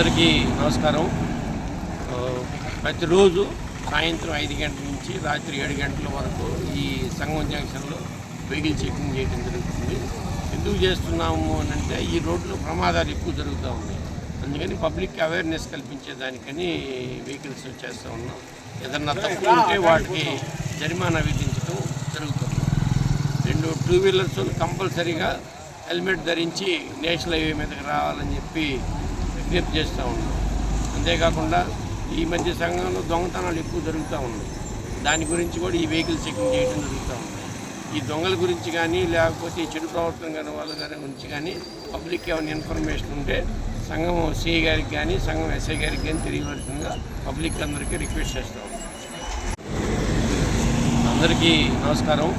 అందరికీ నమస్కారం. ప్రతిరోజు సాయంత్రం ఐదు గంటల నుంచి రాత్రి ఏడు గంటల వరకు ఈ సంగం జంక్షన్లో వెహికల్ చెకింగ్ చేయడం జరుగుతుంది. ఎందుకు చేస్తున్నాము అని అంటే ఈ రోడ్లో ప్రమాదాలు ఎక్కువ జరుగుతూ ఉన్నాయి. అందుకని పబ్లిక్ అవేర్నెస్ కల్పించేదానికని వెహికల్స్ చేస్తూ ఉన్నాం. ఏదన్నా తక్కువ ఉంటే వాటికి జరిమానా విధించడం జరుగుతుంది. రెండు టూ వీలర్స్ కంపల్సరీగా హెల్మెట్ ధరించి నేషనల్ హైవే మీదకి రావాలని చెప్పి విజ్ఞప్తి చేస్తూ ఉన్నాం. అంతేకాకుండా ఈ మధ్య సంఘంలో దొంగతనాలు ఎక్కువ జరుగుతూ ఉన్నాయి. దాని గురించి కూడా ఈ వెహికల్ చెకింగ్ చేయడం జరుగుతూ ఉంది. ఈ దొంగల గురించి కానీ లేకపోతే ఈ చెడు ప్రవర్తన కానీ వాళ్ళ గారి గురించి కానీ పబ్లిక్ ఏమైనా ఇన్ఫర్మేషన్ ఉంటే సంఘం సిఐ గారికి కానీ సంఘం ఎస్ఐ గారికి కానీ తెలియవలసిందిగా పబ్లిక్ అందరికీ రిక్వెస్ట్ చేస్తూ అందరికీ నమస్కారం.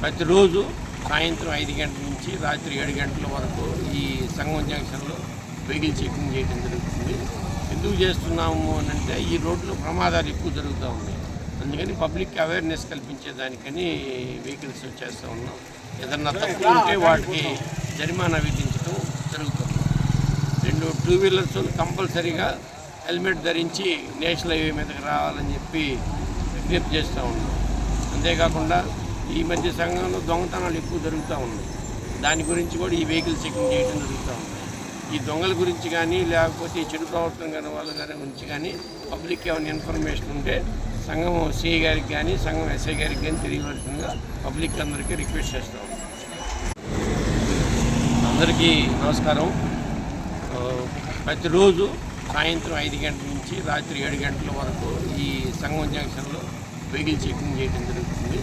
ప్రతిరోజు సాయంత్రం ఐదు గంటల నుంచి రాత్రి ఏడు గంటల వరకు ఈ సంగం జంక్షన్లో వెహికల్ చెకింగ్ చేయడం జరుగుతుంది. ఎందుకు చేస్తున్నాము అని అంటే ఈ రోడ్లో ప్రమాదాలు ఎక్కువ జరుగుతూ ఉన్నాయి. అందుకని పబ్లిక్ అవేర్నెస్ కల్పించేదానికని వెహికల్స్ చేస్తూ ఉన్నాం. ఏదన్నా తక్కువ ఉంటే వాటికి జరిమానా విధించడం జరుగుతుంది. రెండు టూ వీలర్స్ కంపల్సరీగా హెల్మెట్ ధరించి నేషనల్ హైవే మీదకి రావాలని చెప్పి విజ్ఞప్తి చేస్తూ ఉన్నాం. అంతేకాకుండా ఈ మధ్య సంఘంలో దొంగతనాలు ఎక్కువ జరుగుతూ ఉన్నాయి. దాని గురించి కూడా ఈ వెహికల్ చెకింగ్ చేయడం జరుగుతూ ఉంది. ఈ దొంగల గురించి కానీ లేకపోతే ఈ చెడు ప్రవర్తన కానీ వాళ్ళ గారి గురించి కానీ పబ్లిక్ ఏమైనా ఇన్ఫర్మేషన్ ఉంటే సంఘం సిఐ గారికి కానీ సంఘం ఎస్ఐ గారికి కానీ తెలియవలసిందిగా పబ్లిక్ అందరికీ రిక్వెస్ట్ చేస్తాం అందరికీ నమస్కారం. ప్రతిరోజు సాయంత్రం ఐదు గంటల నుంచి రాత్రి ఏడు గంటల వరకు ఈ సంఘం జంక్షన్లో వెహికల్ చెకింగ్ చేయడం జరుగుతుంది.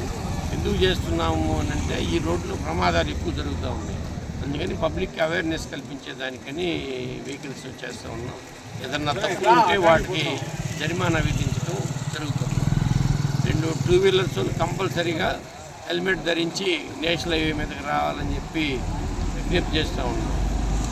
ఎందుకు చేస్తున్నాము అని అంటే ఈ రోడ్లు ప్రమాదాలు ఎక్కువ జరుగుతూ ఉన్నాయి. అందుకని పబ్లిక్ అవేర్నెస్ కల్పించేదానికని వెహికల్స్ చేస్తూ ఉన్నాం. ఏదన్నా తప్పు ఉంటే వాటికి జరిమానా విధించడం జరుగుతుంది. రెండు టూ వీలర్స్ కంపల్సరీగా హెల్మెట్ ధరించి నేషనల్ హైవే మీదకి రావాలని చెప్పి విజ్ఞప్తి చేస్తూ ఉన్నాం.